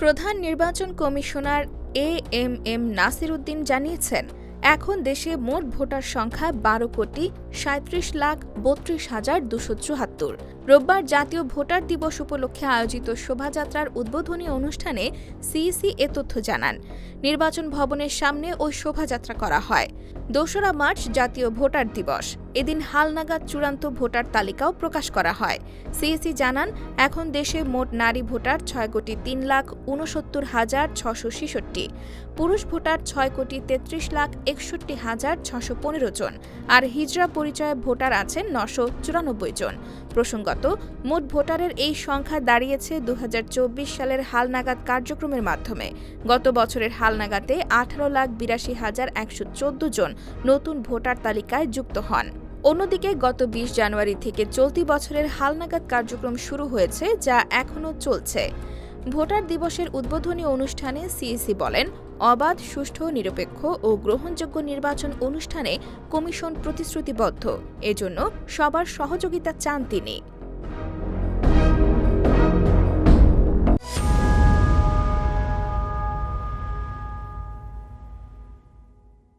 প্রধান নির্বাচন commissioner A M M Nasir Uddin জানিয়েছেন, এখন দেশে মোট ভোটার সংখ্যা বারো কোটি সাঁত্রিশ লাখ বত্রিশ হাজার দুশো চুয়াত্তর। রোববার জাতীয় ভোটার দিবস উপলক্ষে আয়োজিত শোভাযাত্রার উদ্বোধনী অনুষ্ঠানে সিইসি এ তথ্য জানান। নির্বাচন ভবনের সামনে ওই শোভাযাত্রা করা হয়। দোসরা মার্চ জাতীয় ভোটার দিবস। এদিন হালনাগাদ চূড়ান্ত ভোটার তালিকাও প্রকাশ করা হয়। সিএসি জানান, এখন দেশে মোট নারী ভোটার ছয় কোটি তিন লাখ উনসত্তর হাজার ছশো ছেষট্টি। পুরুষ ভোটার ছয় কোটি তেত্রিশ লাখ একষট্টি হাজার ছশো পনেরো জন। আর হিজড়া পরিচয়ে ভোটার আছেন নশো চুরানব্বই জন। প্রসঙ্গত, মোট ভোটারের এই সংখ্যা দাঁড়িয়েছে দু চব্বিশ সালের হালনাগাদ কার্যক্রমের মাধ্যমে। গত বছরের হালনাগাদে আঠারো লাখ বিরাশি হাজার একশো চোদ্দ জন নতুন ভোটার তালিকায় যুক্ত হন। অন্যদিকে গত বিশ জানুয়ারি থেকে চলতি বছরের হালনাগাদ কার্যক্রম শুরু হয়েছে, যা এখনও চলছে। ভোটার দিবসের উদ্বোধনী অনুষ্ঠানে সিইসি বলেন, অবাধ, সুষ্ঠু, নিরপেক্ষ ও গ্রহণযোগ্য নির্বাচন অনুষ্ঠানে কমিশন প্রতিশ্রুতিবদ্ধ। এজন্য সবার সহযোগিতা চান তিনি।